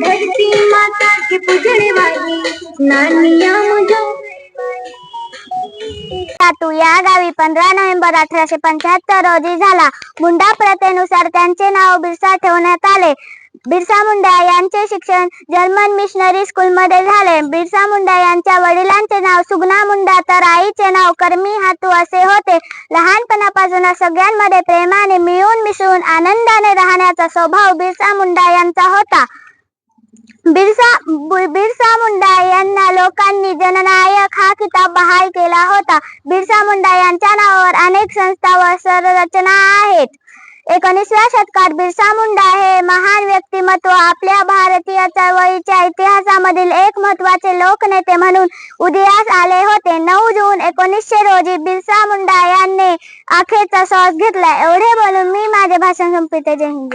धरती माता की पूजने वाली नानिया या गावी पंधरा नोव्हेंबर अठराशे पंच्याहत्तर रोजी झाला. मुंडा प्रथेनुसार त्यांचे नाव बिरसा ठेवण्यात आले. बिरसा मुंडा यांचे शिक्षण जर्मन मिशनरी स्कूल मध्ये झाले. बिरसा मुंडा यांच्या वडिलांचे नाव सुगना मुंडा तर आईचे नाव कर्मी हातू असे होते. लहानपणापासून सगळ्यांमध्ये प्रेमाने मिळून मिसळून आनंदाने राहण्याचा स्वभाव बिरसा मुंडा यांचा होता. बिरसा बिरसा मुंडा यांना लोकांनी जननायक हा किताब बहाल केला होता. बिरसा मुंडा यांच्या नावावर अनेक संस्था व संरचना आहेत. एकोणीसव्या शतकात बिरसा मुंडा हे महान व्यक्तिमत्व आपल्या भारतीय चळवळीच्या इतिहासामधील एक महत्त्वाचे लोकनेते म्हणून उदयास आले होते. नऊ जून एकोणीसशे रोजी बिरसा मुंडा यांनी अखेरचा श्वास घेतला. एवढे बोलून मी माझे भाषण संपविते. जय हिंद.